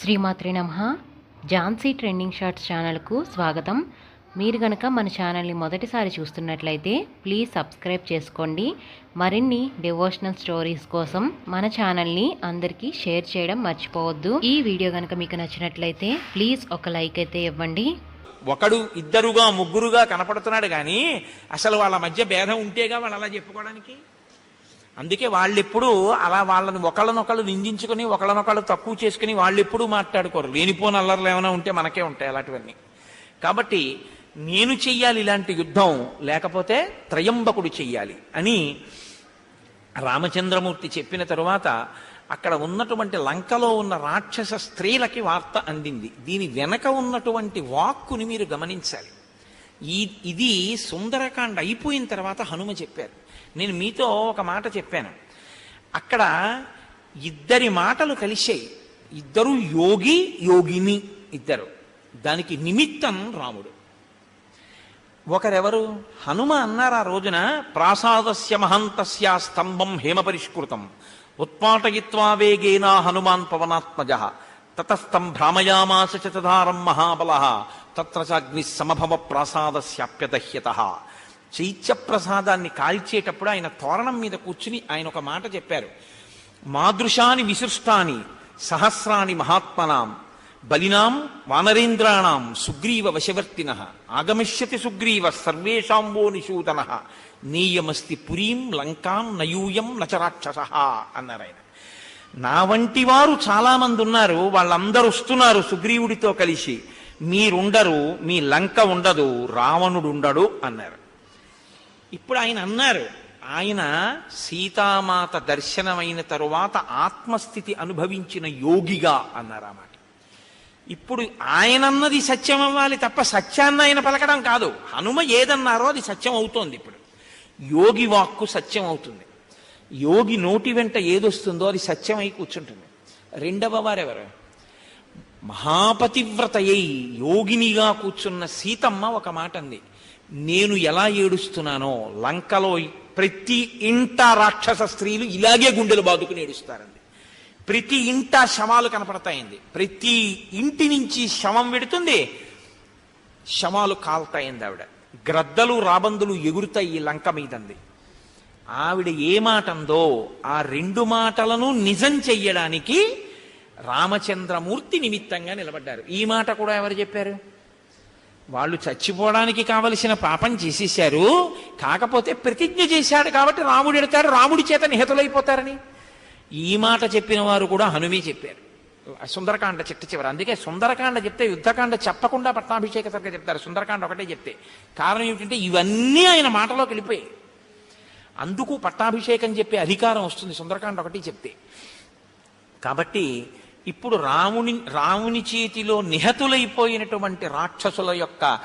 శ్రీమాత్రి నమ. Jhansi trending shorts ఛానల్కు స్వాగతం. మీరు గనక మన ఛానల్ని మొదటిసారి చూస్తున్నట్లయితే ప్లీజ్ సబ్స్క్రైబ్ చేసుకోండి. మరిన్ని డివోషనల్ స్టోరీస్ కోసం మన ఛానల్ని అందరికీ షేర్ చేయడం మర్చిపోవద్దు. ఈ వీడియో గనక మీకు నచ్చినట్లయితే ప్లీజ్ ఒక లైక్ అయితే ఇవ్వండి. ఒకడు ఇద్దరుగా ముగ్గురుగా కనపడుతున్నాడు కానీ అసలు వాళ్ళ మధ్య భేదం ఉంటేగా వాళ్ళు అలా చెప్పుకోవడానికి? అందుకే వాళ్ళెప్పుడు అలా వాళ్ళని ఒకళ్ళనొకళ్ళు నిందించుకుని ఒకళ్ళనొకళ్ళు తక్కువ చేసుకుని వాళ్ళెప్పుడు మాట్లాడుకోరు. లేనిపోని అల్లర్లు ఏమైనా ఉంటే మనకే ఉంటాయి అలాంటివన్నీ. కాబట్టి నేను చెయ్యాలి ఇలాంటి యుద్ధం లేకపోతే త్రయంబకుడు చెయ్యాలి అని రామచంద్రమూర్తి చెప్పిన తరువాత అక్కడ ఉన్నటువంటి లంకలో ఉన్న రాక్షస స్త్రీలకి వార్త అందింది. దీని వెనక ఉన్నటువంటి వాక్కుని మీరు గమనించాలి. ఈ ఇది సుందరకాండ అయిపోయిన తర్వాత హనుమ చెప్పారు. నేను మీతో ఒక మాట చెప్పాను. అక్కడ ఇద్దరి మాటలు కలిసాయి ఇద్దరు యోగి యోగిని ఇద్దరు. దానికి నిమిత్తం రాముడు. ఒకరెవరు? హనుమ అన్నారు ఆ రోజున ప్రాసాదస్య మహంతస్య స్తంభం హేమపరిష్కృతం ఉత్పాటయిత్వా వేగేనా హనుమాన్ పవనాత్మజ. తతస్తం భ్రామయామాస చతధారం మహాబల. తత్ర చాగ్ని సమభవ ప్రాసాదస్యాప్యదహ్యత చైత్య ప్రసాదాన్ని కాల్చేటప్పుడు ఆయన తోరణం మీద కూర్చుని ఆయన ఒక మాట చెప్పారు. మాదృశాని విశిష్టాని సహస్రాని మహాత్మనాం బలినాం వానరేంద్రాణం సుగ్రీవ వశవర్తిన. ఆగమిష్యతి సుగ్రీవ సర్వేషాంబో నిషూదన నీయమస్తి పురీం లంకాం నయూయం నచరాక్షస అన్నారు ఆయన. నా వంటి వారు చాలా మంది ఉన్నారు వాళ్ళందరూ వస్తున్నారు సుగ్రీవుడితో కలిసి. మీరుండరు మీ లంక ఉండదు రావణుడు ఉండడు అన్నారు. ఇప్పుడు ఆయన అన్నారు ఆయన సీతామాత దర్శనమైన తరువాత ఆత్మస్థితి అనుభవించిన యోగిగా అన్నారు ఆ మాట. ఇప్పుడు ఆయనన్నది సత్యం అవ్వాలి తప్ప సత్యాన్ని ఆయన పలకడం కాదు. హనుమ ఏదన్నారో అది సత్యం అవుతోంది ఇప్పుడు. యోగి వాక్కు సత్యం అవుతుంది యోగి నోటి వెంట ఏదొస్తుందో అది సత్యమై కూర్చుంటుంది. రెండవ వారెవరు? మహాపతివ్రతయ్యి యోగినిగా కూర్చున్న సీతమ్మ ఒక మాట అంది. నేను ఎలా ఏడుస్తున్నానో లంకలో ప్రతి ఇంట రాక్షస స్త్రీలు ఇలాగే గుండెలు బాదుకుని ఏడుస్తారండి. ప్రతి ఇంట శవాలు కనపడతాయండి. ప్రతి ఇంటి నుంచి శవం విడుతుంది. శవాలు కాల్తాయింది ఆవిడ. గ్రద్దలు రాబందులు ఎగురుతాయి ఈ లంక మీదంది ఆవిడ ఏ మాటందో ఆ రెండు మాటలను నిజం చెయ్యడానికి రామచంద్రమూర్తి నిమిత్తంగా నిలబడ్డారు. ఈ మాట కూడా ఎవరు చెప్పారు? వాళ్ళు చచ్చిపోవడానికి కావలసిన పాపం చేసేశారు. కాకపోతే ప్రతిజ్ఞ చేశాడు కాబట్టి రాముడు ఎడతారు రాముడి చేత నిహతులైపోతారని. ఈ మాట చెప్పిన వారు కూడా హనుమే చెప్పారు. సుందరకాండ చిట్ట చివరి. అందుకే సుందరకాండ చెప్తే యుద్ధకాండ చెప్పకుండా పట్టాభిషేక సరిగ్గా చెప్తారు. సుందరకాండ ఒకటే చెప్తే. కారణం ఏమిటంటే ఇవన్నీ ఆయన మాటలోకి వెళ్ళిపోయాయి. అందుకు పట్టాభిషేకం చెప్పే అధికారం వస్తుంది. సుందరకాండ ఒకటి చెప్తే. కాబట్టి ఇప్పుడు రాముని రాముని చేతిలో నిహతులైపోయినటువంటి రాక్షసుల యొక్క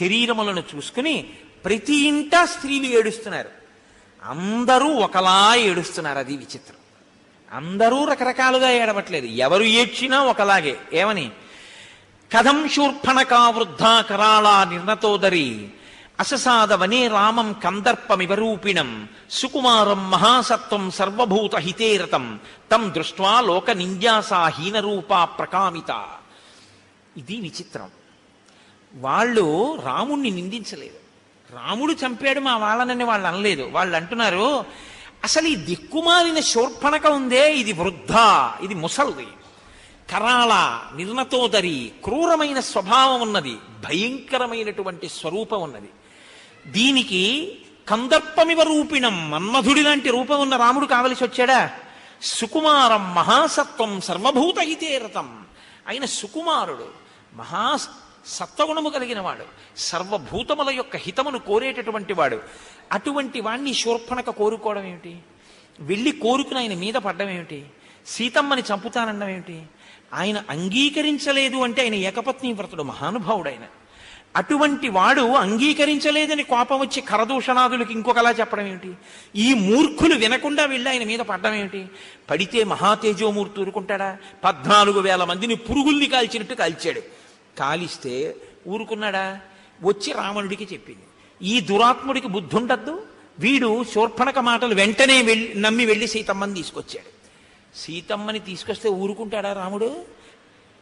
శరీరములను చూసుకుని ప్రతి ఇంటా స్త్రీలు ఏడుస్తున్నారు. అందరూ ఒకలా ఏడుస్తున్నారు. అది విచిత్రం. అందరూ రకరకాలుగా ఏడవట్లేదు. ఎవరు ఏడ్చినా ఒకలాగే. ఏమని? కథం శూర్పణకా వృద్ధా కరాళా నిర్ణతోదరి. అససాదవనే రామం కందర్పమివరూపిణం సుకుమారం మహాసత్వం సర్వభూత హితేరతం తం దృష్ట్వా లోక నింద్యాసా హీనరూపా ప్రకామిత ఇది విచిత్రం వాళ్ళు రాముణ్ణి నిందించలేదు రాముడు చంపాడు మా వాళ్ళనని వాళ్ళు అనలేదు వాళ్ళు అంటున్నారు అసలు ఈ దిక్కుమాలిన శూర్పణక ఉందే ఇది వృద్ధ ఇది ముసల్ది కరాళ నిర్ణతోదరి క్రూరమైన స్వభావం ఉన్నది భయంకరమైనటువంటి స్వరూపం ఉన్నది దీనికి కందర్పమివ రూపిణం మన్మధుడి లాంటి రూపం ఉన్న రాముడు కావలసి వచ్చాడా? సుకుమారం మహాసత్వం సర్వభూత హితేరతం ఆయన సుకుమారుడు మహా సత్వగుణము కలిగిన వాడు సర్వభూతముల యొక్క హితమును కోరేటటువంటి వాడు. అటువంటి వాణ్ణి శూర్పణక కోరుకోవడం ఏమిటి? వెళ్ళి కోరుకుని ఆయన మీద పడ్డం ఏమిటి? సీతమ్మని చంపుతానడం ఏమిటి? ఆయన అంగీకరించలేదు అంటే ఆయన ఏకపత్ని వ్రతుడు మహానుభావుడు ఆయన. అటువంటి వాడు అంగీకరించలేదని కోపం వచ్చి కరదూషణాదులకి ఇంకొకలా చెప్పడం ఏమిటి? ఈ మూర్ఖులు వినకుండా వెళ్ళి ఆయన మీద పడ్డం ఏమిటి? పడితే మహాతేజోమూర్తి ఊరుకుంటాడా? పద్నాలుగు వేల మందిని పురుగుల్ని కాల్చినట్టు కాల్చాడు. కాలిస్తే ఊరుకున్నాడా? వచ్చి రావణుడికి చెప్పింది. ఈ దురాత్ముడికి బుద్ధి ఉండద్దు వీడు శూర్పణక మాటలు వెంటనే వెళ్ళి నమ్మి వెళ్ళి సీతమ్మని తీసుకొచ్చాడు. సీతమ్మని తీసుకొస్తే ఊరుకుంటాడా రాముడు?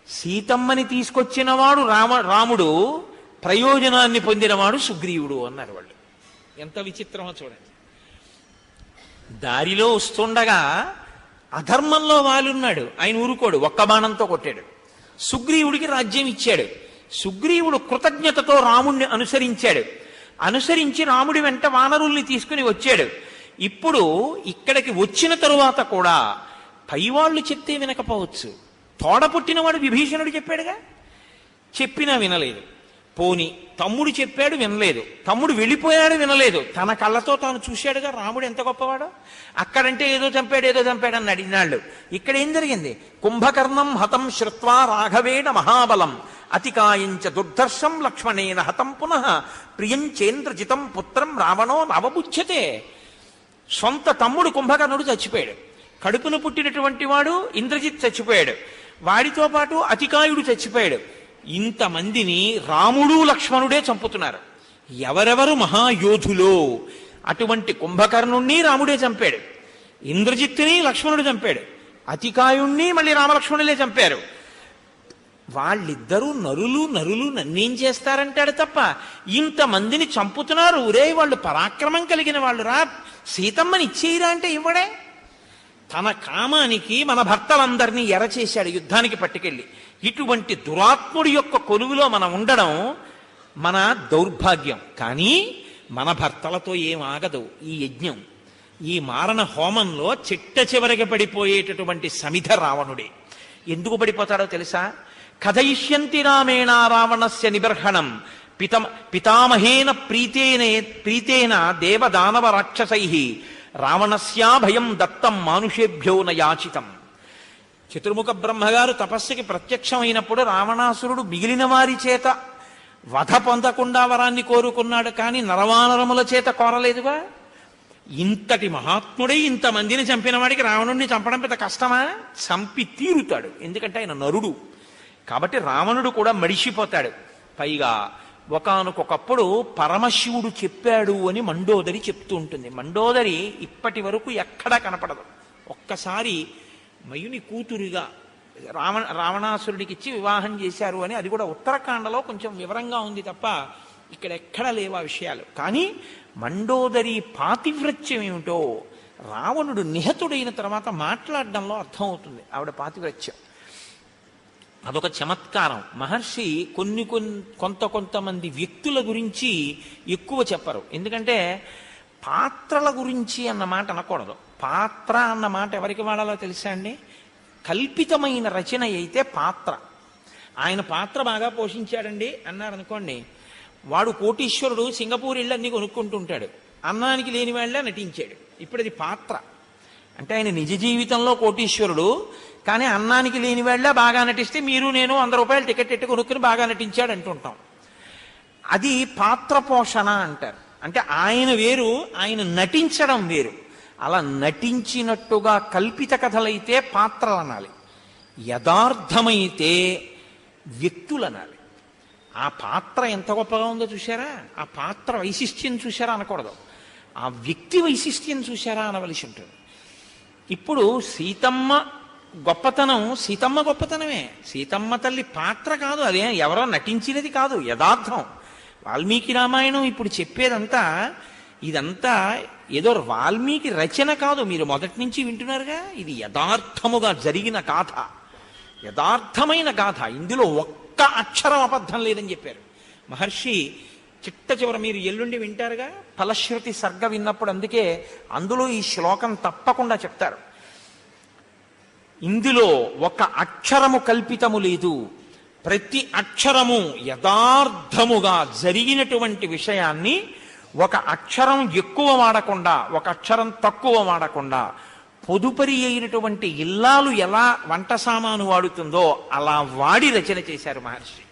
సీతమ్మని తీసుకొచ్చినవాడు రామ రాముడు ప్రయోజనాన్ని పొందినవాడు సుగ్రీవుడు అన్నారు వాళ్ళు. ఎంత విచిత్రమో చూడండి. దారిలో వస్తుండగా అధర్మంలో వాలున్నాడు. ఆయన ఊరుకోడు ఒక్క బాణంతో కొట్టాడు. సుగ్రీవుడికి రాజ్యం ఇచ్చాడు. సుగ్రీవుడు కృతజ్ఞతతో రాముణ్ణి అనుసరించాడు. అనుసరించి రాముడి వెంట వానరుల్ని తీసుకుని వచ్చాడు. ఇప్పుడు ఇక్కడికి వచ్చిన తరువాత కూడా పైవాళ్ళు చెప్తే వినకపోవచ్చు. తోడ పుట్టినవాడు విభీషణుడు చెప్పాడుగా? చెప్పినా వినలేదు. పోని తమ్ముడు చెప్పాడు వినలేదు. తమ్ముడు వెళ్ళిపోయాడు వినలేదు. తన కళ్ళతో తాను చూశాడుగా రాముడు ఎంత గొప్పవాడో? అక్కడంటే ఏదో చంపాడు ఏదో చంపాడు అని అడిగినాళ్ళు. ఇక్కడ ఏం జరిగింది? కుంభకర్ణం హతం శ్రుత్వా రాఘవేణ మహాబలం. అతికాయించ దుర్ధర్షం లక్ష్మణేన హతం పునః. ప్రియం చేంద్రజితం పుత్రం రావణో నవబుచ్యతే సొంత తమ్ముడు కుంభకర్ణుడు చచ్చిపోయాడు. కడుపును పుట్టినటువంటి వాడు ఇంద్రజిత్ చచ్చిపోయాడు. వాడితో పాటు అతికాయుడు చచ్చిపోయాడు. ఇంతమందిని రాముడు లక్ష్మణుడే చంపుతున్నారు. ఎవరెవరు మహాయోధులో? అటువంటి కుంభకర్ణుణ్ణి రాముడే చంపాడు. ఇంద్రజిత్తుని లక్ష్మణుడు చంపాడు. అతికాయుణ్ణి మళ్ళీ రామలక్ష్మణులే చంపారు. వాళ్ళిద్దరూ నరులు నరులు నన్నేం చేస్తారంటాడు తప్ప ఇంతమందిని చంపుతున్నారు. ఒరే వాళ్ళు పరాక్రమం కలిగిన వాళ్ళు రా. సీతమ్మని ఇచ్చేయరా అంటే ఇవ్వడే. తన కామానికి మన భర్తలందరినీ ఎరచేశాడు యుద్ధానికి పట్టుకెళ్ళి. ఇటువంటి దురాత్ముడి యొక్క కొలువులో మనం ఉండడం మన దౌర్భాగ్యం. కానీ మన భర్తలతో ఏం ఆగదు ఈ యజ్ఞం. ఈ మారణ హోమంలో చిట్ట చివరికి పడిపోయేటటువంటి సమిధ రావణుడే. ఎందుకు పడిపోతాడో తెలుసా? కథయిష్యంతి రామేణ రావణస్య నిబర్హణం. పిత పితామహేన ప్రీతేనే ప్రీతేన దేవదానవ రాక్షసై. రావణస్యా భయం దత్తం మానుషేభ్యో న యాచితం చతుర్ముఖ బ్రహ్మగారు తపస్సుకి ప్రత్యక్షమైనప్పుడు రావణాసురుడు మిగిలిన వారి చేత వధ పొందకుండా వరాన్ని కోరుకున్నాడు కానీ నరవానరముల చేత కోరలేదుగా? ఇంతటి మహాత్ముడే ఇంతమందిని చంపిన వాడికి రావణుడిని చంపడం పెద్ద కష్టమా? చంపి తీరుతాడు. ఎందుకంటే ఆయన నరుడు. కాబట్టి రావణుడు కూడా మడిసిపోతాడు. పైగా ఒకనకొకప్పుడు పరమశివుడు చెప్పాడు అని మండోదరి చెప్తూ ఉంటుంది. మండోదరి ఇప్పటి వరకు ఎక్కడా కనపడదు. ఒక్కసారి మయుని కూతురుగా రావణ రావణాసురుడికి ఇచ్చి వివాహం చేశారు అని అది కూడా ఉత్తరాఖండలో కొంచెం వివరంగా ఉంది తప్ప ఇక్కడ ఎక్కడ లేవా విషయాలు. కానీ మండోదరి పాతివ్రత్యం ఏమిటో రావణుడు నిహతుడైన తర్వాత మాట్లాడడంలో అర్థమవుతుంది ఆవిడ పాతివ్రత్యం. అదొక చమత్కారం. మహర్షి కొన్ని కొన్ని కొంత కొంతమంది వ్యక్తుల గురించి ఎక్కువ చెప్పరు. ఎందుకంటే పాత్రల గురించి అన్న మాట అనకూడదు. పాత్ర అన్న మాట ఎవరికి వాడాలో తెలుసా అండి? కల్పితమైన రచన అయితే పాత్ర. ఆయన పాత్ర బాగా పోషించాడండి అన్నారు అనుకోండి. వాడు కోటీశ్వరుడు సింగపూర్ ఇళ్ళు అన్ని కొనుక్కుంటుంటాడు. అన్నానికి లేని వాళ్ళ నటించాడు. ఇప్పుడు అది పాత్ర. అంటే ఆయన నిజ జీవితంలో కోటీశ్వరుడు కానీ అన్నానికి లేని వాళ్ళ బాగా నటిస్తే మీరు నేను వంద రూపాయలు టికెట్ ఎట్టి కొనుక్కుని బాగా నటించాడు అంటుంటాం. అది పాత్ర పోషణ అంటారు. అంటే ఆయన వేరు ఆయన నటించడం వేరు. అలా నటించినట్టుగా కల్పిత కథలైతే పాత్రలు అనాలి యథార్థమైతే వ్యక్తులు అనాలి ఆ పాత్ర ఎంత గొప్పగా ఉందో చూసారా ఆ పాత్ర వైశిష్ట్యం చూసారా అనకూడదు. ఆ వ్యక్తి వైశిష్ట్యం చూసారా అనవలసి ఉంటుంది. ఇప్పుడు సీతమ్మ గొప్పతనం సీతమ్మ గొప్పతనమే. సీతమ్మ తల్లి పాత్ర కాదు అదే ఎవరో నటించినది కాదు యథార్థం. వాల్మీకి రామాయణం ఇప్పుడు చెప్పేదంతా ఇదంతా ఏదో వాల్మీకి రచన కాదు మీరు మొదటి నుంచి వింటున్నారుగా? ఇది యథార్థముగా జరిగిన గాథ. యథార్థమైన గాథ. ఇందులో ఒక్క అక్షరం అబద్ధం లేదని చెప్పారు. మహర్షి చిట్ట చివర మీరు ఎల్లుండి వింటారుగా? ఫలశ్రుతి సర్గ విన్నప్పుడు అందుకే అందులో ఈ శ్లోకం తప్పకుండా చెప్తారు. ఇందులో ఒక అక్షరము కల్పితము లేదు. ప్రతి అక్షరము యథార్థముగా జరిగినటువంటి విషయాన్ని ఒక అక్షరం ఎక్కువ వాడకుండా ఒక అక్షరం తక్కువ వాడకుండా పొదుపరి అయినటువంటి ఇల్లాలు ఎలా వంట సామాను వాడుతుందో అలా వాడి రచన చేశారు మహర్షి.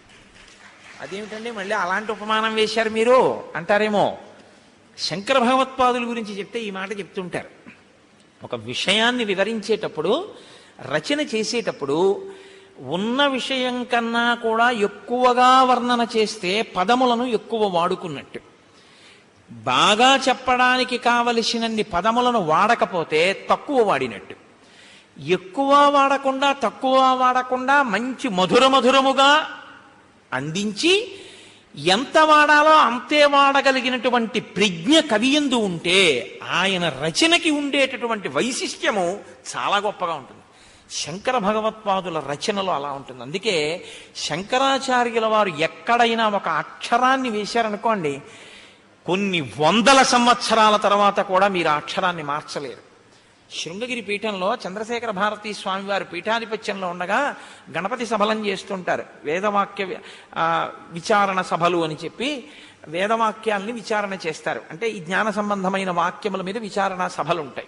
అదేమిటండి మళ్ళీ అలాంటి ఉపమానం వేశారు మీరు? అంటారేమో. శంకర భగవత్పాదుల గురించి చెప్తే ఈ మాట చెప్తుంటారు. ఒక విషయాన్ని వివరించేటప్పుడు రచన చేసేటప్పుడు ఉన్న విషయం కన్నా కూడా ఎక్కువగా వర్ణన చేస్తే పదములను ఎక్కువ వాడుకున్నట్టు. బాగా చెప్పడానికి కావలసినన్ని పదములను వాడకపోతే తక్కువ వాడినట్టు. ఎక్కువ వాడకుండా తక్కువ వాడకుండా మంచి మధుర మధురముగా అందించి ఎంత వాడాలో అంతే వాడగలిగినటువంటి ప్రజ్ఞ కవియందు ఉంటే ఆయన రచనకి ఉండేటటువంటి వైశిష్ట్యము చాలా గొప్పగా ఉంటుంది. శంకర భగవత్పాదుల రచనలో అలా ఉంటుంది. అందుకే శంకరాచార్యుల వారు ఎక్కడైనా ఒక అక్షరాన్ని వేశారనుకోండి కొన్ని వందల సంవత్సరాల తర్వాత కూడా మీరు ఆ అక్షరాన్ని మార్చలేరు. శృంగగిరి పీఠంలో చంద్రశేఖర భారతీ స్వామివారి పీఠాధిపత్యంలో ఉండగా గణపతి సభలం చేస్తుంటారు. వేదవాక్య విచారణ సభలు అని చెప్పి వేదవాక్యాల్ని విచారణ చేస్తారు. అంటే ఈ జ్ఞాన సంబంధమైన వాక్యముల మీద విచారణ సభలు ఉంటాయి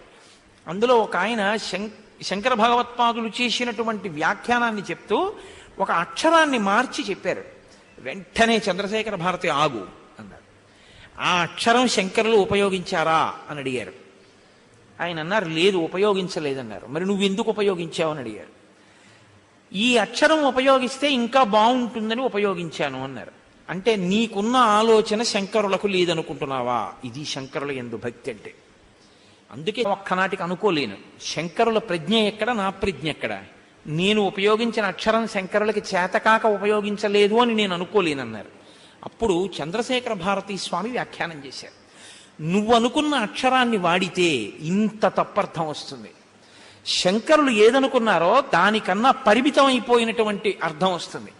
అందులో ఒక ఆయన శం- శంకర భగవత్పాదులు చేసినటువంటి వ్యాఖ్యానాన్ని చెప్తూ ఒక అక్షరాన్ని మార్చి చెప్పారు. వెంటనే చంద్రశేఖర భారతి ఆగు. ఆ అక్షరం శంకరులు ఉపయోగించారా అని అడిగారు. ఆయన అన్నారు లేదు ఉపయోగించలేదన్నారు. మరి నువ్వు ఎందుకు ఉపయోగించావు అని అడిగారు. ఈ అక్షరం ఉపయోగిస్తే ఇంకా బాగుంటుందని ఉపయోగించాను అన్నారు. అంటే నీకున్న ఆలోచన శంకరులకు లేదనుకుంటున్నావా? ఇది శంకరుల ఎందు భక్తి అంటే. అందుకే ఒక్కనాటికి అనుకోలేను. శంకరుల ప్రజ్ఞ ఎక్కడ నా ప్రజ్ఞ ఎక్కడ? నేను ఉపయోగించిన అక్షరం శంకరులకి చేతకాక ఉపయోగించలేదు అని నేను అనుకోలేనన్నారు. అప్పుడు చంద్రశేఖర భారతీ స్వామి వ్యాఖ్యానం చేశారు. నువ్వు అనుకున్న అక్షరాన్ని వాడితే ఇంత తప్పర్థం వస్తుంది. శంకరులు ఏదనుకున్నారో దానికన్నా పరిమితం అయిపోయినటువంటి అర్థం వస్తుంది.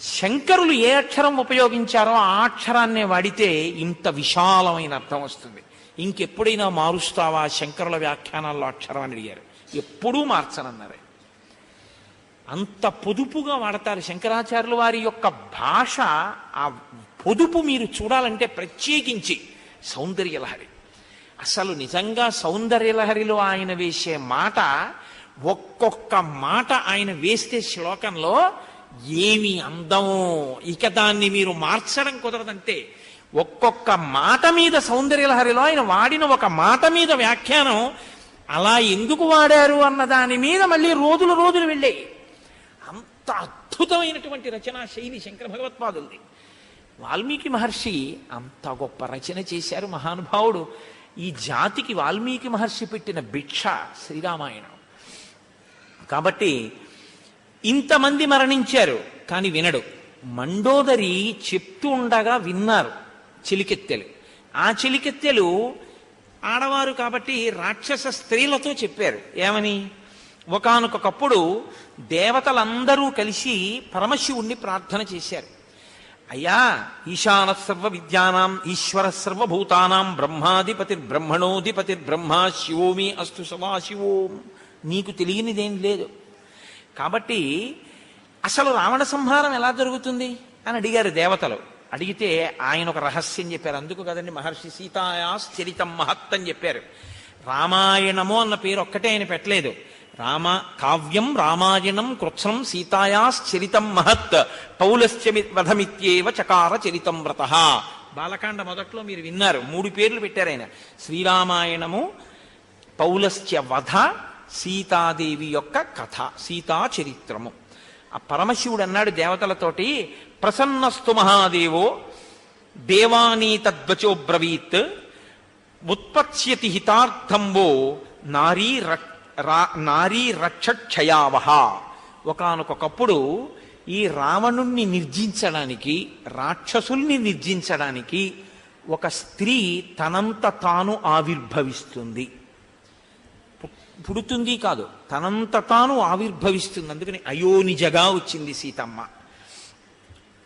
శంకరులు ఏ అక్షరం ఉపయోగించారో ఆ అక్షరాన్నే వాడితే ఇంత విశాలమైన అర్థం వస్తుంది. ఇంకెప్పుడైనా మారుస్తావా శంకరుల వ్యాఖ్యానాల్లో అక్షరం అని అడిగారు. ఎప్పుడూ మార్చనన్నారు. అంత పొదుపుగా వాడతారు శంకరాచార్యుల వారి యొక్క భాష ఆ పొదుపు మీరు చూడాలంటే ప్రత్యేకించి సౌందర్యలహరి అసలు నిజంగా సౌందర్యలహరిలో ఆయన వేసే మాట ఒక్కొక్క మాట ఆయన వేస్తే శ్లోకంలో ఏమి అందం. ఇక దాన్ని మీరు మార్చడం కుదరదంటే ఒక్కొక్క మాట మీద సౌందర్యలహరిలో ఆయన వాడిన ఒక మాట మీద వ్యాఖ్యానం అలా ఎందుకు వాడారు అన్న దాని మీద మళ్ళీ రోజులు రోజులు వెళ్ళాయి. అంత అద్భుతమైనటువంటి రచనా శైలి శంకర భగవత్పాదుంది వాల్మీకి మహర్షి అంత గొప్ప రచన చేశారు మహానుభావుడు. ఈ జాతికి వాల్మీకి మహర్షి పెట్టిన భిక్ష శ్రీరామాయణం. కాబట్టి ఇంతమంది మరణించారు కానీ వినడు. మండోదరి చెప్తూ ఉండగా విన్నారు చిలికెత్తెలు. ఆ చిలికెత్తెలు ఆడవారు కాబట్టి రాక్షస స్త్రీలతో చెప్పారు. ఏమని? ఒకానొకప్పుడు దేవతలందరూ కలిసి పరమశివుణ్ణి ప్రార్థన చేశారు. అయ్యా ఈశాన సర్వ విద్యానాం ఈశ్వర సర్వభూతానాం బ్రహ్మాధిపతి బ్రహ్మణోధిపతి బ్రహ్మ శివోమి అస్తు సదాశివోం. నీకు తెలియనిదేం లేదు. కాబట్టి అసలు రావణ సంహారం ఎలా జరుగుతుంది? అని అడిగారు దేవతలు. అడిగితే ఆయన ఒక రహస్యం చెప్పారు. అందుకు కదండి మహర్షి సీతాయాశ్చరితం మహత్ అని చెప్పారు. రామాయణము అన్న పేరు ఒక్కటే ఆయన పెట్టలేదు. రామ కావ్యం రామాయణం కృత్సం సీతాయాశ్చరితం మహత్ పౌలశ్చ వధమిత్యేవ చకార చరితం వ్రత. బాలకాండ మొదట్లో మీరు విన్నారు మూడు పేర్లు పెట్టారు ఆయన. శ్రీరామాయణము పౌలశ్చ వధ సీతాదేవి యొక్క కథ సీతా చరిత్రము. ఆ పరమశివుడు అన్నాడు దేవతలతోటి ప్రసన్నస్తు మహాదేవో దేవానీ తద్వచోబ్రవీత్ ఉత్పత్స్యతి హితార్థంబో నారీ రక్- రా- నారీ రక్షక్షయావహ. ఒకనకొకప్పుడు ఈ రావణుణ్ణి నిర్జించడానికి రాక్షసుల్ని నిర్జించడానికి ఒక స్త్రీ తనంత తాను ఆవిర్భవిస్తుంది. పుడుతుంది కాదు తనంత తాను ఆవిర్భవిస్తుంది. అందుకని అయోనిజగా వచ్చింది సీతమ్మ.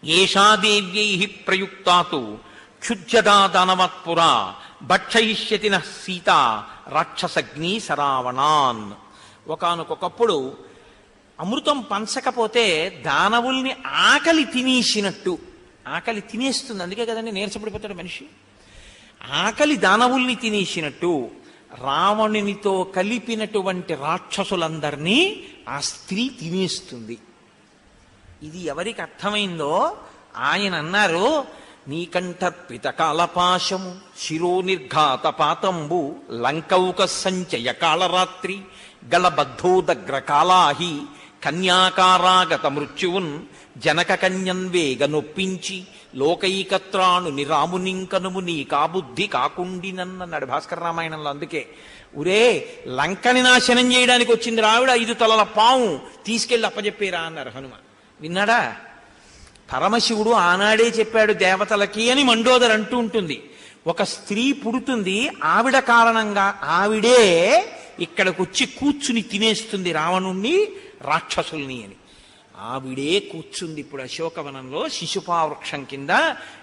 ఏషాదేవ్యై ప్రయుక్తాతు క్షుద్యదా దానవత్పురా భక్షయిష్యతి సీత రాక్షసగ్ని సరావణాన్ ఒకనకొకప్పుడు అమృతం పంచకపోతే దానవుల్ని ఆకలి తినేసినట్టు. ఆకలి తినేస్తుంది. అందుకే కదండి నీరసపడిపోతాడు మనిషి. ఆకలి దానవుల్ని తినేసినట్టు రావణునితో కలిపినటువంటి రాక్షసులందరినీ ఆ స్త్రీ తినేస్తుంది. ఇది ఎవరికి అర్థమైందో ఆయన అన్నారు నీకంఠర్పిత కాలపాశము శిరో నిర్ఘాత పాతంబు లంకౌక సంచయ కాళరాత్రి గలబద్ధోదగ్ర కాలాహి కన్యాకారాగత మృత్యువున్ జనక కన్యన్ వేగ నొప్పించి లోకైకత్రాణు నిరామునింకనుము నీ కాబుద్ధి కాకుండినన్నన్నాడు భాస్కర రామాయణంలో అందుకే ఉరే లంకని నాశనం చేయడానికి వచ్చింది రావిడ ఐదు తలల పాము తీసుకెళ్ళి అప్పజెప్పేరా అన్నారు హనుమ విన్నాడా? పరమశివుడు ఆనాడే చెప్పాడు దేవతలకి అని మండోదర్ అంటూ ఉంటుంది. ఒక స్త్రీ పుడుతుంది ఆవిడ కారణంగా ఆవిడే ఇక్కడికి వచ్చి కూర్చుని తినేస్తుంది రావణుణ్ణి రాక్షసుల్ని అని. ఆవిడే కూర్చుంది ఇప్పుడు అశోకవనంలో శిశుపావృక్షం కింద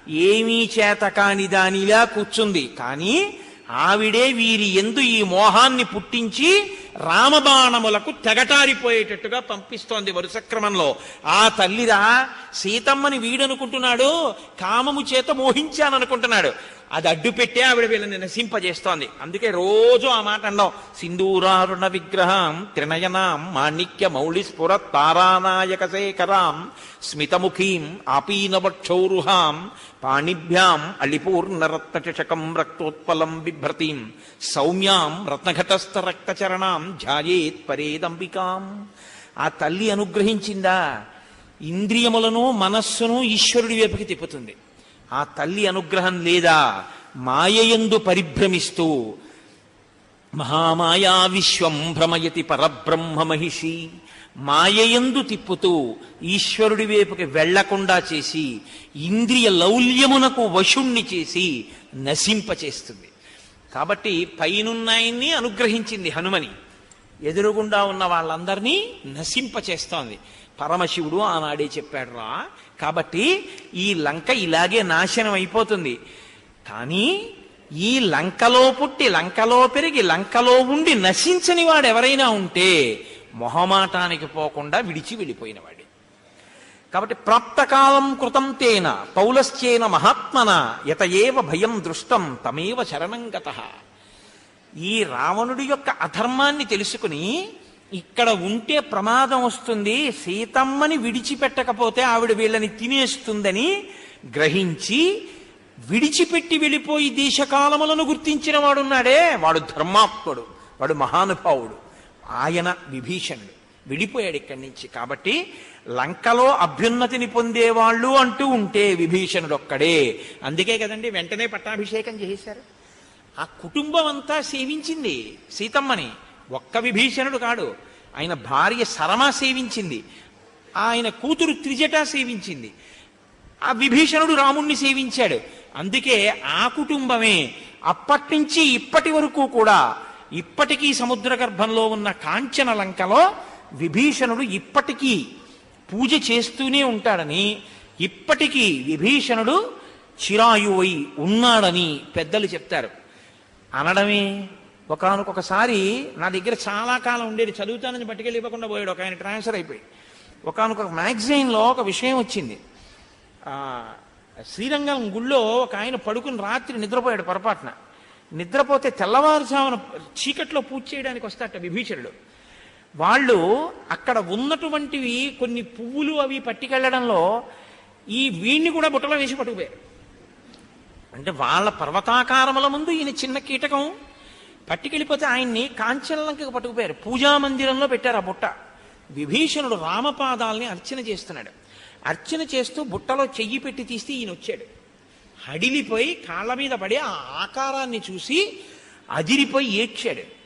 ఏమీ చేత కాని దానిలా కూర్చుంది. కానీ ఆవిడే వీరి ఎందు ఈ మోహాన్ని పుట్టించి రామబాణములకు తెగటారిపోయేటట్టుగా పంపిస్తోంది వరుస క్రమంలో. ఆ తల్లిరా సీతమ్మని వీడనుకుంటున్నాడు కామము చేత మోహించాననుకుంటున్నాడు. అది అడ్డు పెట్టే ఆవిడ వీళ్ళని నశింపజేస్తోంది. అందుకే రోజు ఆ మాట అన్నాం. సింధూరారుణ విగ్రహం త్రినయనాం మాణిక్య మౌళిస్ఫుర తారానాయక శేఖరాం స్మితముఖీం ఆపీనవక్షౌరుహాం పాణిభ్యాం అళిపూర్ణరత్నచకం రక్తోత్పలం బిభ్రతీం సౌమ్యాం రత్నఘటస్థ రక్తచరణాం ధ్యాయేత్ పరేదంబికాం. ఆ తల్లి అనుగ్రహించిందా? ఇంద్రియములను మనస్సును ఈశ్వరుడి వైపుకి తిప్పుతుంది. ఆ తల్లి అనుగ్రహం లేదా? మాయయందు పరిభ్రమిస్తూ మహామాయా విశ్వం భ్రమయతి పరబ్రహ్మ మహిషి మాయయందు తిప్పుతూ ఈశ్వరుడి వైపుకి వెళ్ళకుండా చేసి ఇంద్రియ లౌల్యమునకు వశుణ్ణి చేసి నశింపచేస్తుంది. కాబట్టి పైనున్నాయన్ని అనుగ్రహించింది హనుమని. ఎదురుగుండా ఉన్న వాళ్ళందరినీ నశింపచేస్తోంది. పరమశివుడు ఆనాడే చెప్పాడు రా కాబట్టి ఈ లంక ఇలాగే నాశనం అయిపోతుంది. కానీ ఈ లంకలో పుట్టి లంకలో పెరిగి లంకలో ఉండి నశించని వాడు ఎవరైనా ఉంటే మొహమాటానికి పోకుండా విడిచి వెళ్ళిపోయినవాడి. కాబట్టి ప్రాప్తకాలం కృతం తేన పౌలశ్చేన మహాత్మన యత ఏవ భయం దృష్టం తమేవ శరణం గత. ఈ రావణుడి యొక్క అధర్మాన్ని తెలుసుకుని ఇక్కడ ఉంటే ప్రమాదం వస్తుంది సీతమ్మని విడిచిపెట్టకపోతే ఆవిడ వీళ్ళని తినేస్తుందని గ్రహించి విడిచిపెట్టి వెళ్ళిపోయి దేశకాలములను గుర్తించిన వాడున్నాడే. వాడు ధర్మాత్ముడు వాడు మహానుభావుడు ఆయన విభీషణుడు. విడిపోయాడు ఇక్కడి నుంచి. కాబట్టి లంకలో అభ్యున్నతిని పొందేవాళ్ళు అంటూ ఉంటే విభీషణుడు ఒక్కడే అందుకే కదండి వెంటనే పట్టాభిషేకం చేశారు. ఆ కుటుంబం అంతా సేవించింది సీతమ్మని. ఒక్క విభీషణుడు కాడు. ఆయన భార్య సరమ సేవించింది. ఆయన కూతురు త్రిజట సేవించింది. ఆ విభీషణుడు రాముణ్ణి సేవించాడు. అందుకే ఆ కుటుంబమే అప్పటినుంచి ఇప్పటి వరకు కూడా ఇప్పటికీ సముద్ర గర్భంలో ఉన్న కాంచన లంకలో విభీషణుడు ఇప్పటికీ పూజ చేస్తూనే ఉంటాడని ఇప్పటికీ విభీషణుడు చిరాయువై ఉన్నాడని పెద్దలు చెప్తారు. అనడమే. ఒకనకొకసారి నా దగ్గర చాలా కాలం ఉండేది. చదువుతానని పట్టుకెళ్ళి ఇవ్వకుండా పోయాడు. ఒక ఆయన ట్రాన్స్ఫర్ అయిపోయి. ఒకనొక మ్యాగజైన్లో ఒక విషయం వచ్చింది. శ్రీరంగం గుళ్ళో ఒక ఆయన పడుకుని రాత్రి నిద్రపోయాడు పొరపాటున. నిద్రపోతే తెల్లవారుజామున చీకట్లో పూజ చేయడానికి వస్తాట విభీషణుడు. వాళ్ళు అక్కడ ఉన్నటువంటివి కొన్ని పువ్వులు అవి పట్టుకెళ్ళడంలో ఈ వీణ్ణి కూడా బుట్టలో వేసి పట్టుకుపోయారు. అంటే వాళ్ళ పర్వతాకారముల ముందు ఈయన చిన్న కీటకం పట్టుకెళ్ళిపోతే ఆయన్ని కాంచనలంకకు పట్టుకుపోయారు. పూజా మందిరంలో పెట్టారు ఆ బుట్ట. విభీషణుడు రామపాదాల్ని అర్చన చేస్తున్నాడు. అర్చన చేస్తూ బుట్టలో చెయ్యి పెట్టి తీస్తే ఈయన వచ్చాడు. హడిలిపోయి కాళ్ళ మీద పడి ఆ ఆకారాన్ని చూసి అదిరిపోయి ఏడ్చాడు.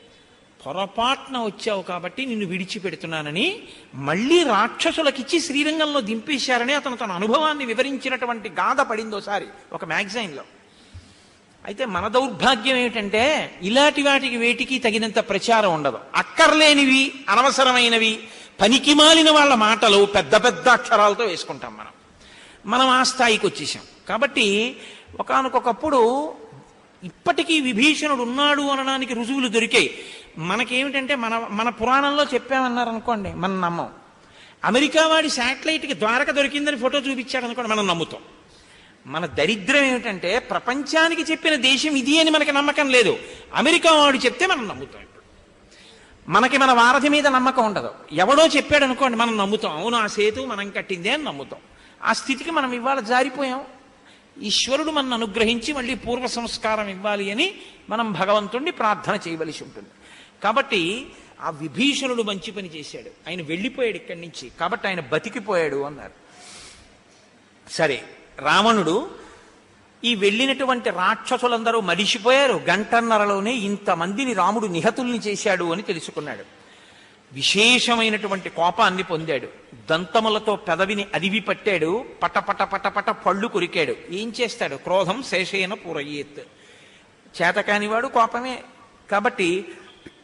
పొరపాటున వచ్చావు కాబట్టి నిన్ను విడిచిపెడుతున్నానని మళ్ళీ రాక్షసులకిచ్చి శ్రీరంగంలో దింపేశారని అతను తన అనుభవాన్ని వివరించినటువంటి గాథ పడిందోసారి ఒక మ్యాగజైన్లో. అయితే మన దౌర్భాగ్యం ఏమిటంటే ఇలాంటి వాటికి వేటికి తగినంత ప్రచారం ఉండదు. అక్కర్లేనివి అనవసరమైనవి పనికిమాలిన వాళ్ళ మాటలు పెద్ద పెద్ద అక్షరాలతో వేసుకుంటాం మనం. మనం ఆ స్థాయికి వచ్చేసాం. కాబట్టి ఒకనకొకప్పుడు ఇప్పటికీ విభీషణుడు ఉన్నాడు అనడానికి రుజువులు దొరికాయి. మనకేమిటంటే మన మన పురాణంలో చెప్పామన్నారు అనుకోండి మనం నమ్మం. అమెరికా వాడి శాటిలైట్కి ద్వారక దొరికిందని ఫోటో చూపించాడనుకోండి మనం నమ్ముతాం. మన దరిద్రం ఏమిటంటే ప్రపంచానికి చెప్పిన దేశం ఇది అని మనకి నమ్మకం లేదు. అమెరికా వాడు చెప్తే మనం నమ్ముతాం ఇప్పుడు. మనకి మన వారధి మీద నమ్మకం ఉండదు. ఎవడో చెప్పాడు అనుకోండి మనం నమ్ముతాం. అవును ఆ సేతు మనం కట్టిందే అని నమ్ముతాం. ఆ స్థితికి మనం ఇవాళ జారిపోయాం. ఈశ్వరుడు మనను అనుగ్రహించి మళ్ళీ పూర్వ సంస్కారం ఇవ్వాలి అని మనం భగవంతుణ్ణి ప్రార్థన చేయవలసి ఉంటుంది. కాబట్టి ఆ విభీషణుడు మంచి పని చేశాడు. ఆయన వెళ్ళిపోయాడు ఇక్కడి నుంచి. కాబట్టి ఆయన బతికిపోయాడు అన్నారు. సరే రావణుడు ఈ వెళ్ళినటువంటి రాక్షసులందరూ మరిచిపోయారు. గంటన్నరలోనే ఇంతమందిని రాముడు నిహతుల్ని చేశాడు అని తెలుసుకున్నాడు. విశేషమైనటువంటి కోపాన్ని పొందాడు. దంతములతో పెదవిని అదివి పట్టాడు. పటపట పటపట పళ్ళు కొరికాడు. ఏం చేస్తాడు? క్రోధం శేషేన పూరయ్యేత్ చేతకానివాడు కోపమే. కాబట్టి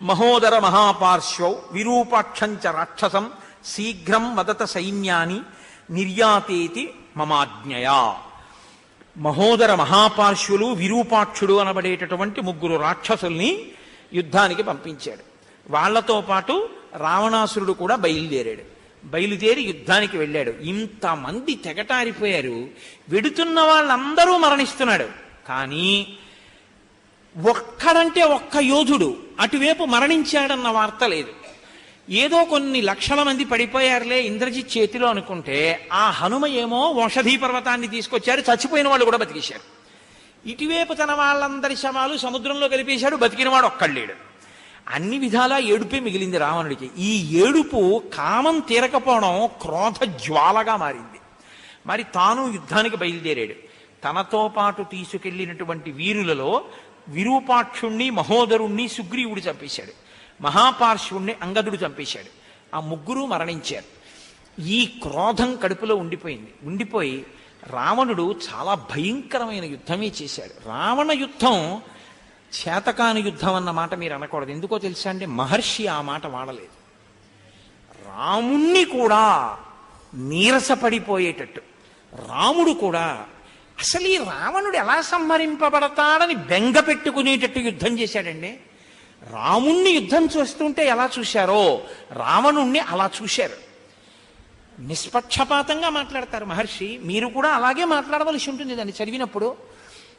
మహోదర మహాపార్శ్వౌ విరూపాక్షంచ రాక్షసం శీఘ్రం వదత సైన్యాన్ని నిర్యాతేతి మమాజ్ఞయా. మహోదర మహాపార్శ్వులు విరూపాక్షుడు అనబడేటటువంటి ముగ్గురు రాక్షసుల్ని యుద్ధానికి పంపించాడు. వాళ్ళతో పాటు రావణాసురుడు కూడా బయలుదేరాడు. బయలుదేరి యుద్ధానికి వెళ్ళాడు. ఇంతమంది తెగటారిపోయారు. వెడుతున్న వాళ్ళందరూ మరణిస్తున్నాడు. కానీ ఒక్కడంటే ఒక్క యోధుడు అటువైపు మరణించాడన్న వార్త లేదు. ఏదో కొన్ని లక్షల మంది పడిపోయారులే ఇంద్రజిత్ చేతిలో అనుకుంటే ఆ హనుమ ఏమో వంశధీ పర్వతాన్ని తీసుకొచ్చారు చచ్చిపోయిన వాళ్ళు కూడా బతికేశారు. ఇటువైపు తన వాళ్ళందరి శవాలు సముద్రంలో కలిపేశాడు బతికినవాడు ఒక్కళ్ళేడు. అన్ని విధాలా ఏడుపే మిగిలింది రావణుడికి. ఈ ఏడుపు కామం తీరకపోవడం క్రోధ జ్వాలగా మారింది. మరి తాను యుద్ధానికి బయలుదేరాడు. తనతో పాటు తీసుకెళ్ళినటువంటి వీరులలో విరూపాక్షుణ్ణి మహోదరుణ్ణి సుగ్రీవుడు చంపేశాడు. మహాపార్శ్వుణ్ణి అంగదుడు చంపేశాడు. ఆ ముగ్గురు మరణించారు. ఈ క్రోధం కడుపులో ఉండిపోయింది. ఉండిపోయి రావణుడు చాలా భయంకరమైన యుద్ధమే చేశాడు. రావణ యుద్ధం చేతకాని యుద్ధం అన్న మాట మీరు అనకూడదు. ఎందుకో తెలుసా అండి? మహర్షి ఆ మాట వాడలేదు. రాముణ్ణి కూడా నీరసపడిపోయేటట్టు. రాముడు కూడా అసలు ఈ రావణుడు ఎలా సంహరింపబడతాడని బెంగ పెట్టుకునేటట్టు యుద్ధం చేశాడండి? రాముణ్ణి యుద్ధం చూస్తుంటే ఎలా చూశారో? రావణుణ్ణి అలా చూశారు. నిష్పక్షపాతంగా మాట్లాడతారు మహర్షి. మీరు కూడా అలాగే మాట్లాడవలసి ఉంటుంది. దాన్ని చదివినప్పుడు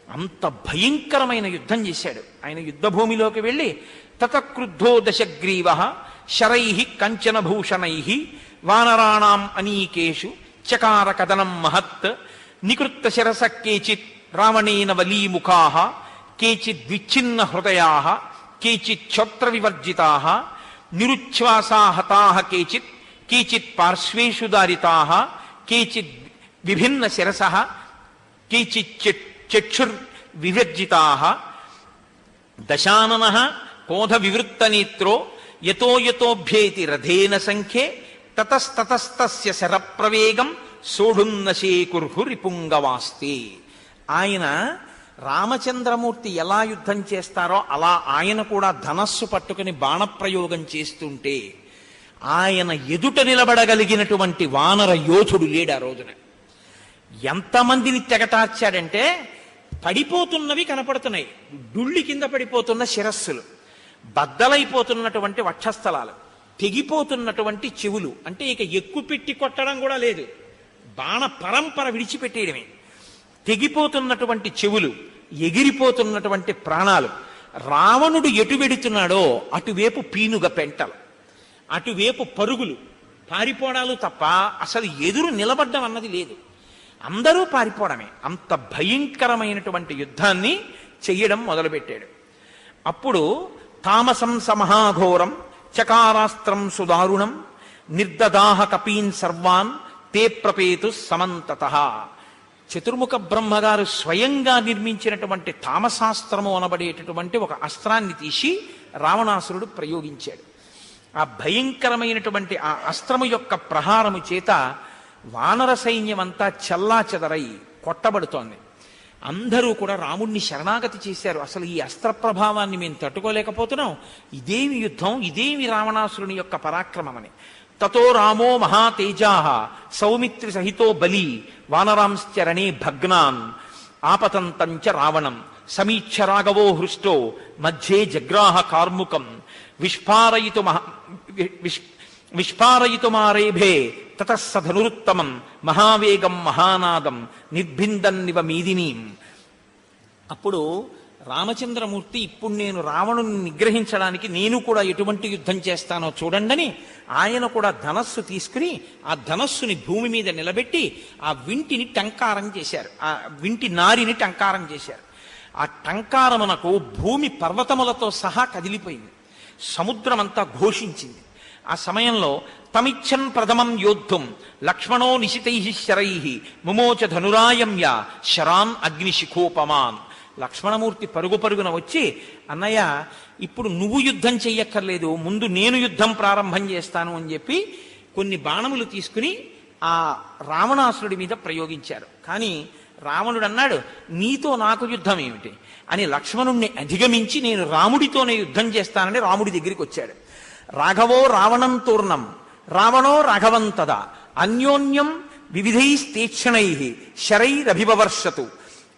అంత భయంకరమైన యుద్ధం చేశాడు. ఆయన యుద్ధభూమిలోకి వెళ్ళి తతక్రుద్ధో దశగ్రీవ శరై కంచనభూషణై వానరాణం అనీకేషు చకార కథనం మహత్ నికృత్త శిరస కేచిత్ రావణేన వలీముఖా కేచిద్విచ్ఛిన్న హృదయా కేచిత్ క్షోత్ర వివర్జితా నిరుచ్ఛ్వాసా హతా కేచిత్ కేచిత్ పార్శ్వేషు దారితా కేచిద్ విభిన్న శిరస కేచిత్ చక్షుర్ వివర్జితా దశానన కోధ వివృత్త నేత్రో యతో యతోభ్యేతి రథేన సంఖ్యే తతస్తతస్తస్య శరప్రవేగం సోఢున్నశే కుర్హు రిపుంగవాస్తే. ఆయన రామచంద్రమూర్తి ఎలా యుద్ధం చేస్తారో అలా ఆయన కూడా ధనస్సు పట్టుకుని బాణప్రయోగం చేస్తుంటే ఆయన ఎదుట నిలబడగలిగినటువంటి వానర యోధుడు లేడు ఆ రోజున. ఎంతమందిని తెగటార్చాడంటే పడిపోతున్నవి కనపడుతున్నాయి. డుళ్ళి కింద పడిపోతున్న శిరస్సులు బద్దలైపోతున్నటువంటి వక్షస్థలాలు తెగిపోతున్నటువంటి చెవులు. అంటే ఇక ఎక్కు పెట్టి కొట్టడం కూడా లేదు. బాణ పరంపర విడిచిపెట్టేయడమే. తెగిపోతున్నటువంటి చెవులు ఎగిరిపోతున్నటువంటి ప్రాణాలు. రావణుడు ఎటు వెడుతున్నాడో అటువైపు పీనుగ పెంటలు అటువైపు పరుగులు. పారిపోవడాలు తప్ప అసలు ఎదురు నిలబడ్డం అన్నది లేదు. అందరూ పారిపోవడమే. అంత భయంకరమైనటువంటి యుద్ధాన్ని చెయ్యడం మొదలుపెట్టాడు. అప్పుడు తామసం సమహాఘోరం చకారాస్త్రం సుదారుణం నిర్దదాహ కపీన్ సర్వాన్ తే ప్రపేతు సమంతత. చతుర్ముఖ బ్రహ్మగారు స్వయంగా నిర్మించినటువంటి తామశాస్త్రము అనబడేటటువంటి ఒక అస్త్రాన్ని తీసి రావణాసురుడు ప్రయోగించాడు. ఆ భయంకరమైనటువంటి ఆ అస్త్రము యొక్క ప్రహారము చేత వానర సైన్యమంతా చల్లా చెదరై కొట్టబడుతోంది. అందరూ కూడా రాముణ్ణి శరణాగతి చేశారు. అసలు ఈ అస్త్ర ప్రభావాన్ని మేము తట్టుకోలేకపోతున్నాం. ఇదేమి యుద్ధం? ఇదేమి రావణాసురుని యొక్క పరాక్రమమని. తతో రామో మహాతేజా సౌమిత్రి సహితో బలి వానరాంశ్చరణే భగ్నాన్ ఆపతంతంచ రావణం సమీక్ష రాఘవో హృష్టో మధ్యే జగ్రాహ కార్ముకం విష్పారయితు మహా విష్ తతస్స ధనురుత్తమం మహావేగం మహానాదం నిర్భిందన్నివ మీదినీం. అప్పుడు రామచంద్రమూర్తి ఇప్పుడు నేను రావణుని నిగ్రహించడానికి నేను కూడా ఎటువంటి యుద్ధం చేస్తానో చూడండని ఆయన కూడా ధనస్సు తీసుకుని ఆ ధనస్సుని భూమి మీద నిలబెట్టి ఆ వింటిని టంకారం చేశారు. ఆ వింటి నారిని టంకారం చేశారు. ఆ టంకారమునకు భూమి పర్వతములతో సహా కదిలిపోయింది. సముద్రమంతా ఘోషించింది. ఆ సమయంలో తమిచ్చన్ ప్రథమం యోద్ధుం లక్ష్మణో నిశితై శరై ముమోచ ధనురాయమ్య శరాన్ అగ్నిశిఖోపమాన్ లక్ష్మణమూర్తి పరుగు పరుగున వచ్చి అన్నయ్య ఇప్పుడు నువ్వు యుద్ధం చెయ్యక్కర్లేదు ముందు నేను యుద్ధం ప్రారంభం చేస్తాను అని చెప్పి కొన్ని బాణములు తీసుకుని ఆ రావణాసురుడి మీద ప్రయోగించారు. కానీ రావణుడు అన్నాడు నీతో నాకు యుద్ధం ఏమిటి? అని లక్ష్మణుణ్ణి అధిగమించి నేను రాముడితోనే యుద్ధం చేస్తానని రాముడి దగ్గరికి వచ్చాడు. రాఘవో రావణం తూర్ణం రావణో రాఘవంతద అన్యోన్యం వివిధైస్తేక్షణై శరైరభివర్షతు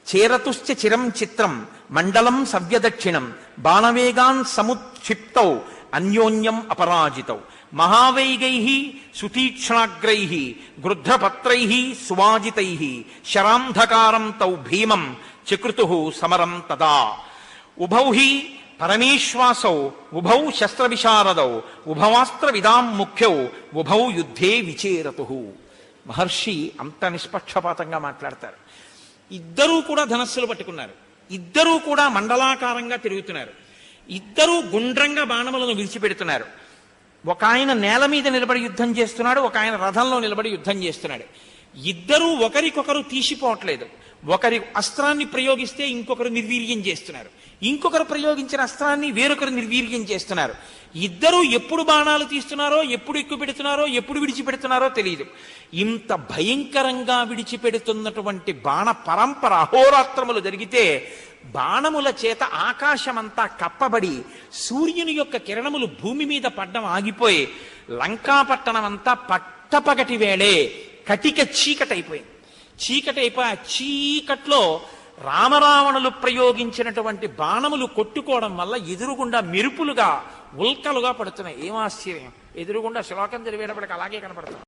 చేరతుశ్చ చిరం చిత్రం మండలం సవ్యదక్షిణం బాణవేగాన్ సముక్షిప్తౌ అన్యోన్యం అపరాజితౌ. మహావైగై సుతీక్ష్ణాగ్రై గృధ్రపత్రై సువాజితై శరాంధకారం తౌ భీమం చకృతు సమరం తదా. ఉభౌ హి పరమేశ్వాసౌ ఉభౌ శస్త్రవిశారదౌ ఉభవాస్త్ర విదాం ముఖ్యౌ ఉభౌ యుద్ధే విచేరతు. మహర్షి అంత నిష్పక్షపాతంగా మాట్లాడతారు. ఇద్దరూ కూడా ధనస్సులు పట్టుకున్నారు. ఇద్దరూ కూడా మండలాకారంగా తిరుగుతున్నారు. ఇద్దరూ గుండ్రంగా బాణములను విడిచిపెడుతున్నారు. ఒక ఆయన నేల మీద నిలబడి యుద్ధం చేస్తున్నాడు ఒక ఆయన రథంలో నిలబడి యుద్ధం చేస్తున్నాడు. ఇద్దరూ ఒకరికొకరు తీసిపోవట్లేదు. ఒకరి అస్త్రాన్ని ప్రయోగిస్తే ఇంకొకరు నిర్వీర్యం చేస్తున్నారు. ఇంకొకరు ప్రయోగించిన అస్త్రాన్ని వేరొకరు నిర్వీర్యం చేస్తున్నారు. ఇద్దరూ ఎప్పుడు బాణాలు తీస్తున్నారో ఎప్పుడు ఎక్కువ పెడుతున్నారో ఎప్పుడు విడిచిపెడుతున్నారో తెలియదు ఇంత భయంకరంగా విడిచిపెడుతున్నటువంటి బాణ పరంపర అహోరాత్రములు జరిగితే బాణముల చేత ఆకాశమంతా కప్పబడి సూర్యుని యొక్క కిరణములు భూమి మీద పడ్డం ఆగిపోయి లంకాపట్టణం అంతా పట్టపగటి వేళే కటిక చీకటైపోయింది. చీకటైపోయి ఆ చీకట్లో రామరావణులు ప్రయోగించినటువంటి బాణములు కొట్టుకోవడం వల్ల ఎదురుగుండా మెరుపులుగా ఉల్కలుగా పడుతున్నాయి. ఏం ఆశ్చర్యం? ఎదురుగుండా శ్లోకం జరిగేటప్పటికి అలాగే కనపడుతుంది.